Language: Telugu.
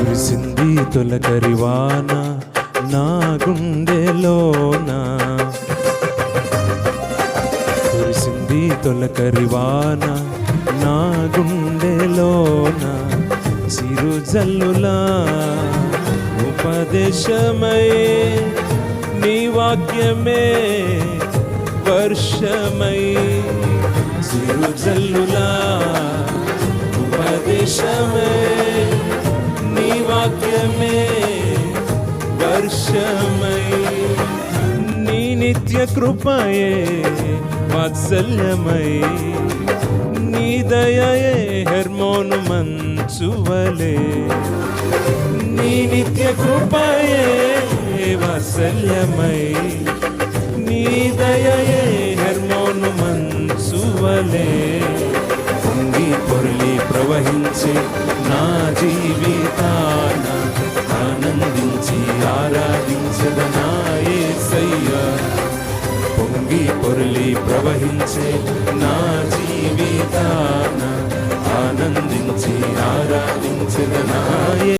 కురిసింది తొలకరివాన నా గుండెలోన కురిసింది తొలకరివాన నా గుండెలోన సిరు జల్లులా ఉపదేశమై నీ వాక్యమే వర్షమై. సిరు వాక్యమే వర్షమై నీ నిత్య కృపయే వాత్సల్యమై నీ దయయే హెర్మోను మంచువలే నీ నిత్య కృపయే వాత్సల్యమై నీ దయయే హెర్మోను మంచువలే పొంగి పొరలి ప్రవహించే నా జీవి పొంగి పొరలి ప్రవహించే నా జీవితాన ఆనందించి ఆరాధించదనాయే